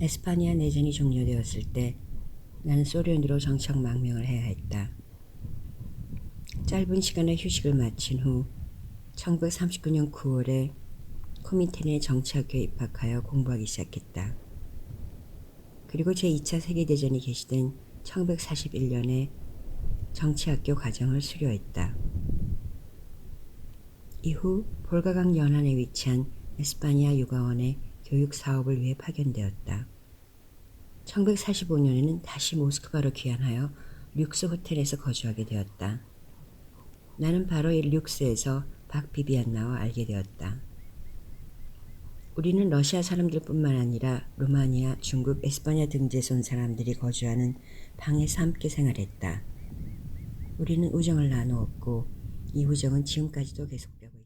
에스파니아 내전이 종료되었을 때 나는 소련으로 정착 망명을 해야 했다. 짧은 시간의 휴식을 마친 후 1939년 9월에 코민테네 정치학교에 입학하여 공부하기 시작했다. 그리고 제2차 세계대전이 개시된 1941년에 정치학교 과정을 수료했다. 이후 볼가강 연안에 위치한 에스파니아 유가원에 교육 사업을 위해 파견되었다. 1945년에는 다시 모스크바로 귀환하여 лю스 호텔에서 거주하게 되었다. 나는 바로 이 лю스에서 박 비비안나와 알게 되었다. 우리는 러시아 사람들뿐만 아니라 루마니아, 중국, 에스파냐 등지에서 온 사람들이 거주하는 방에서 함께 생활했다. 우리는 우정을 나누었고 이 우정은 지금까지도 계속되고 있다.